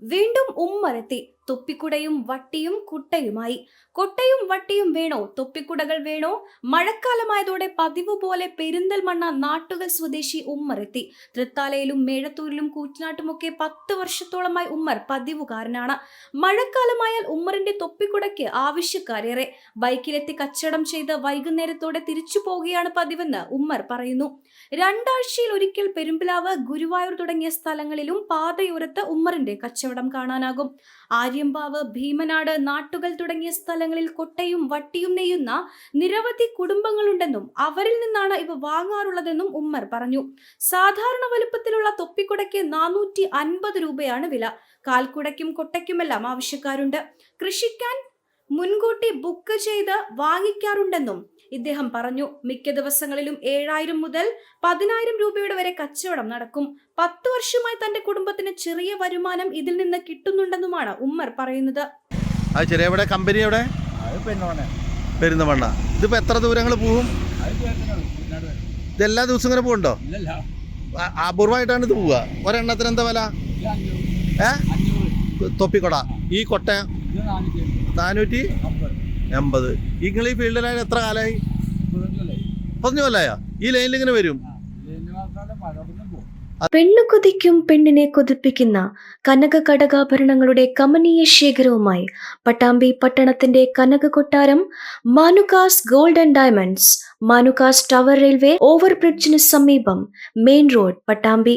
വീണ്ടും ഉമ്മറെത്തി തൊപ്പിക്കുടയും വട്ടിയും കുട്ടയുമായി. കൊട്ടയും വട്ടിയും വേണോ? തൊപ്പിക്കുടകൾ വേണോ? മഴക്കാലമായതോടെ പതിവ് പോലെ പെരിന്തൽമണ്ണ നാട്ടുകൽ സ്വദേശി ഉമ്മറെത്തി തൃത്താലയിലും മേഴത്തൂരിലും കൂറ്റനാട്ടുമൊക്കെ പത്ത് വർഷത്തോളമായി ഉമ്മർ പതിവുകാരനാണ്. മഴക്കാലമായാൽ ഉമ്മറിന്റെ തൊപ്പിക്കുടയ്ക്ക് ആവശ്യക്കാരേറെ. ബൈക്കിലെത്തി കച്ചടം ചെയ്ത് വൈകുന്നേരത്തോടെ തിരിച്ചു പോവുകയാണ് പതിവെന്ന് ഉമ്മർ പറയുന്നു. രണ്ടാഴ്ചയിൽ ഒരിക്കൽ പെരുമ്പിലാവ് ഗുരുവായൂർ തുടങ്ങിയ സ്ഥലങ്ങളിലും പാതയോരത്ത് ഉമ്മറിന്റെ കച്ചവടം കാണാനാകും. ആര്യമ്പാവ് ഭീമനാട് നാട്ടുകൾ തുടങ്ങിയ സ്ഥലങ്ങളിൽ കൊട്ടയും വട്ടിയും നെയ്യുന്ന നിരവധി കുടുംബങ്ങളുണ്ടെന്നും അവരിൽ നിന്നാണ് ഇവ വാങ്ങാറുള്ളതെന്നും ഉമ്മർ പറഞ്ഞു. സാധാരണ വലുപ്പത്തിലുള്ള തൊപ്പിക്കുടയ്ക്ക് നാനൂറ്റി അൻപത് രൂപയാണ് വില. കാൽക്കുടയ്ക്കും കൊട്ടയ്ക്കുമെല്ലാം ആവശ്യക്കാരുണ്ട്. കൃഷിക്കാൻ മുൻകൂട്ടി ബുക്ക് ചെയ്ത് വാങ്ങിക്കാറുണ്ടെന്നും ഇദ്ദേഹം പറഞ്ഞു. മിക്ക ദിവസങ്ങളിലും ഏഴായിരം മുതൽ പതിനായിരം രൂപയുടെ വരെ കച്ചവടം നടക്കും. പത്ത് വർഷമായി തന്റെ കുടുംബത്തിന് ചെറിയ വരുമാനം ഇതിൽ നിന്ന് കിട്ടുന്നുണ്ടെന്നുമാണ് ഉമ്മർ പറയുന്നത്. കമ്പനി എവിടെ? പെരുന്തമണ്ണ. ഇതിപ്പോൾ എത്ര ദൂരങ്ങൾ പോവും ഇത് എല്ലാ ദിവസവും ഇങ്ങനെ പോകുന്നുണ്ടോ അപൂർവമായിട്ടാണ് ഇത് പോവുക. ഒരെണ്ണത്തിന് എന്താ വില? ഏ? തൊപ്പിക്കൊട. ഈ കൊട്ട നാനൂറ്റി എൺപത്. നിങ്ങൾ ഈ ഫീൽഡിലായി എത്ര കാലമായി പതിനു കൊല്ലായ? ഈ ലൈനിൽ ഇങ്ങനെ വരും. പെണ്ണു കൊതിക്കും പെണ്ണിനെ കൊതിപ്പിക്കുന്ന കനക കടകാഭരണങ്ങളുടെ കമനീയ ശേഖരവുമായി പട്ടാമ്പി പട്ടണത്തിന്റെ Kanaka Kottaram Manukas gold and diamonds Manukas tower railway ഓവർബ്രിഡ്ജിന് സമീപം മെയിൻ റോഡ് പട്ടാമ്പി